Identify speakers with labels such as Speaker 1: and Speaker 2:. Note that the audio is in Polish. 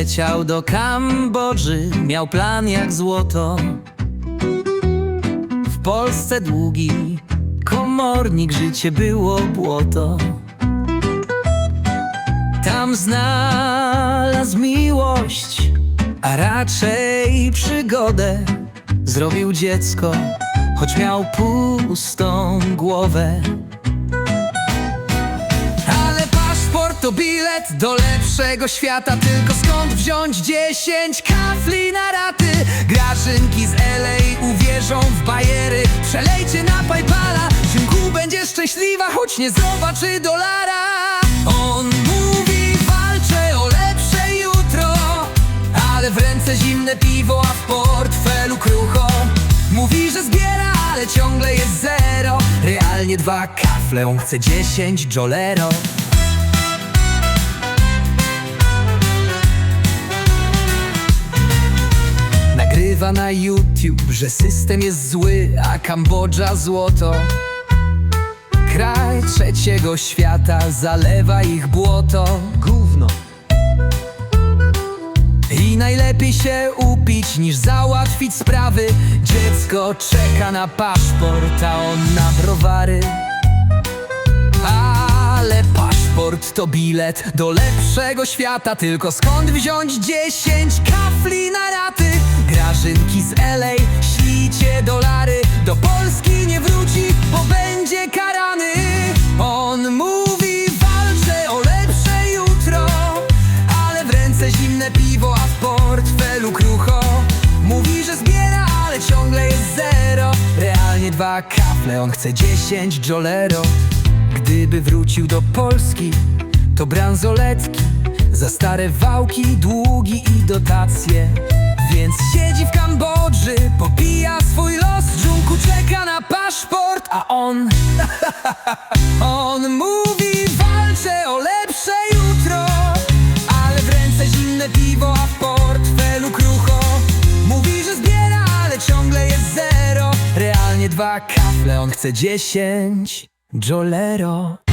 Speaker 1: leciał do Kambodży, miał plan jak złoto. W Polsce długi komornik, życie było błoto. Tam znalazł miłość, a raczej przygodę. Zrobił dziecko, choć miał pustą głowę. To bilet do lepszego świata Tylko skąd wziąć 10 kafli na raty? Grażynki z LA uwierzą w bajery. Przelejcie na Paypala Synku będzie szczęśliwa, choć nie zobaczy dolara. On mówi walczę o lepsze jutro Ale w ręce zimne piwo, a w portfelu krucho. Mówi, że zbiera, ale ciągle jest zero. Realnie dwa kafle, on chce dziesięć jolero Nagrywa na YouTube, że system jest zły, a Kambodża złoto. Kraj trzeciego świata zalewa ich błoto. Gówno. I najlepiej się upić niż załatwić sprawy. Dziecko czeka na paszport, a on na browary. Ale paszport to bilet do lepszego świata. Tylko skąd wziąć 10 kafli na z LA, ślicie dolary. Do Polski nie wróci, bo będzie karany. On mówi walczę o lepsze jutro ale w ręce zimne piwo, a w portfelu krucho. Mówi, że zbiera, ale ciągle jest zero. Realnie dwa kafle, on chce dziesięć jolero. Gdyby wrócił do Polski, to bransoletki Za stare wałki, długi i dotacje Więc siedzi w Kambodży, popija swój los Dżunku czeka na paszport, a on... On mówi walczę o lepsze jutro Ale w ręce zimne piwo, a w portfelu krucho. Mówi, że zbiera, ale ciągle jest zero. Realnie dwa kafle, on chce dziesięć Jolero